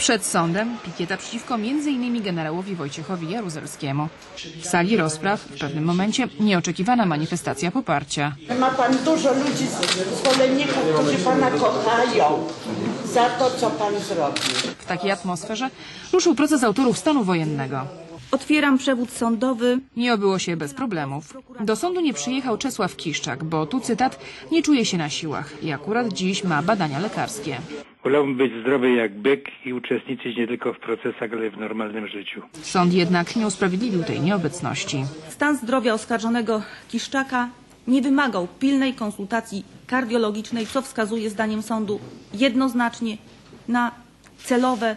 Przed sądem pikieta przeciwko m.in. generałowi Wojciechowi Jaruzelskiemu. W sali rozpraw w pewnym momencie nieoczekiwana manifestacja poparcia. Ma pan dużo ludzi, zwolenników, którzy pana kochają za to, co pan zrobił. W takiej atmosferze ruszył proces autorów stanu wojennego. Otwieram przewód sądowy. Nie obyło się bez problemów. Do sądu nie przyjechał Czesław Kiszczak, bo tu cytat nie czuje się na siłach i akurat dziś ma badania lekarskie. Wolałbym być zdrowy jak byk i uczestniczyć nie tylko w procesach, ale w normalnym życiu. Sąd jednak nie usprawiedliwił tej nieobecności. Stan zdrowia oskarżonego Kiszczaka nie wymagał pilnej konsultacji kardiologicznej, co wskazuje zdaniem sądu jednoznacznie na celowe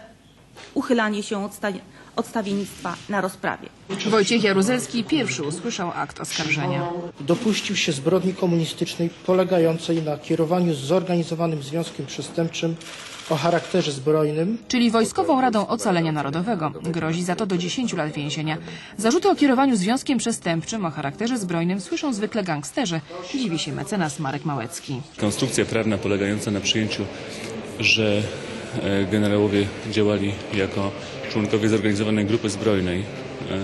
uchylanie się od, sta- od stawiennictwa na rozprawie. Wojciech Jaruzelski pierwszy usłyszał akt oskarżenia. dopuścił się zbrodni komunistycznej polegającej na kierowaniu zorganizowanym związkiem przestępczym o charakterze zbrojnym czyli Wojskową Radą Ocalenia Narodowego. Grozi za to do 10 lat więzienia. Zarzuty o kierowaniu związkiem przestępczym o charakterze zbrojnym słyszą zwykle gangsterzy. Dziwi się mecenas Marek Małecki. konstrukcja prawna polegająca na przyjęciu, że generałowie działali jako członkowie zorganizowanej grupy zbrojnej e,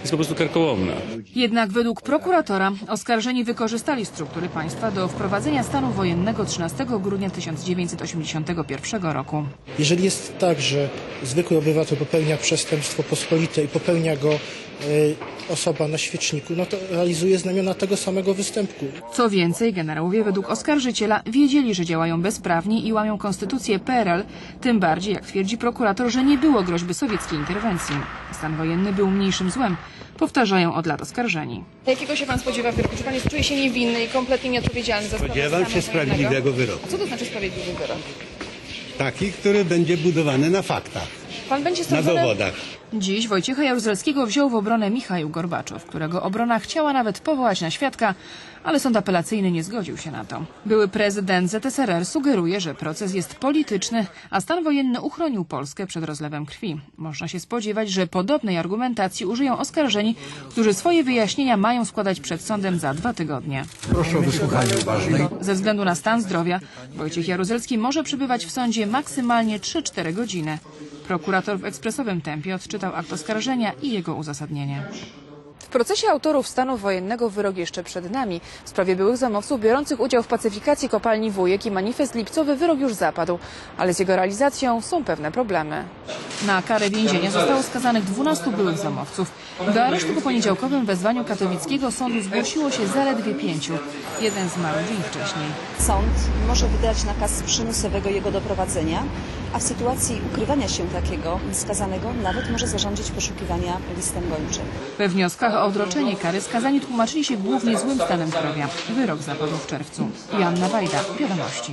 jest po prostu karkołomna. Jednak według prokuratora oskarżeni wykorzystali struktury państwa do wprowadzenia stanu wojennego 13 grudnia 1981 roku. Jeżeli jest tak, że zwykły obywatel popełnia przestępstwo pospolite i popełnia go e, osoba na świeczniku, no to realizuje znamiona tego samego występku. Co więcej, generałowie według oskarżyciela wiedzieli, że działają bezprawnie i łamią konstytucję PRL, tym bardziej, jak twierdzi prokurator, że nie było groźby sowieckiej interwencji. Stan wojenny był mniejszym złem, powtarzają od lat oskarżeni. Jakiego się pan spodziewa wyroku? Czy pan jest, czuje się niewinny i kompletnie nieodpowiedzialny za sprawę Spodziewam się sprawiedliwego wyroku. Co to znaczy sprawiedliwy wyrok? Taki, który będzie budowany na faktach, Pan będzie na sądzony... dowodach. Dziś Wojciecha Jaruzelskiego wziął w obronę Michał Gorbaczow, którego obrona chciała nawet powołać na świadka, ale sąd apelacyjny nie zgodził się na to. Były prezydent ZSRR sugeruje, że proces jest polityczny, a stan wojenny uchronił Polskę przed rozlewem krwi. Można się spodziewać, że podobnej argumentacji użyją oskarżeni, którzy swoje wyjaśnienia mają składać przed sądem za dwa tygodnie. Proszę o wysłuchanie uważnej. Ze względu na stan zdrowia Wojciech Jaruzelski może przebywać w sądzie maksymalnie 3-4 godziny. Prokurator w ekspresowym tempie odczytał akt oskarżenia i jego uzasadnienie. W procesie autorów stanu wojennego wyrok jeszcze przed nami. W sprawie byłych zamowców biorących udział w pacyfikacji kopalni Wujek i manifest lipcowy wyrok już zapadł, ale z jego realizacją są pewne problemy. Na karę więzienia zostało skazanych 12 byłych zamowców. Do aresztu po poniedziałkowym wezwaniu katowickiego sądu zgłosiło się zaledwie pięciu. Jeden zmarł dzień wcześniej. Sąd może wydać nakaz przymusowego jego doprowadzenia, a w sytuacji ukrywania się takiego skazanego nawet może zarządzić poszukiwania listem gończym. We wnioskach o odroczenie kary skazani tłumaczyli się głównie złym stanem zdrowia. Wyrok zapadł w czerwcu. Joanna Wajda, Wiadomości.